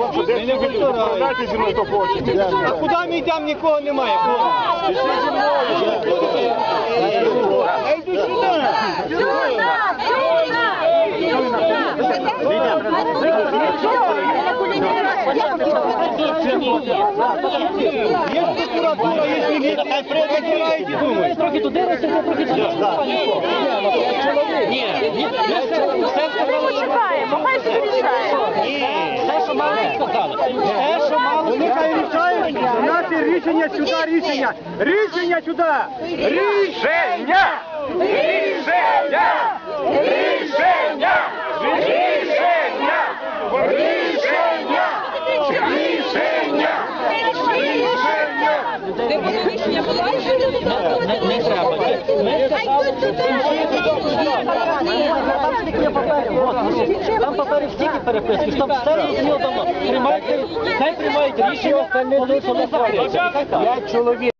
вам, що десь відправляйте зі мною, хто хоче. А куди ми йдемо, нікого немає. Пішли зі мною. Я йду сюди. Є прокуратура, є міліція, прийде і думає. Трохи туди трохи туди. Вони хай рішають, є рішення сюди, рішення. Рішення сюди! Рішення! Рішення! Рішення! Рішення! Рішення! Рішення! не, не треба. Ми сказали, там папери стільки переписуєш, там все розуміло давно. Приймайте, хай приймають рішення, коли що не закриється. П'ять чоловік.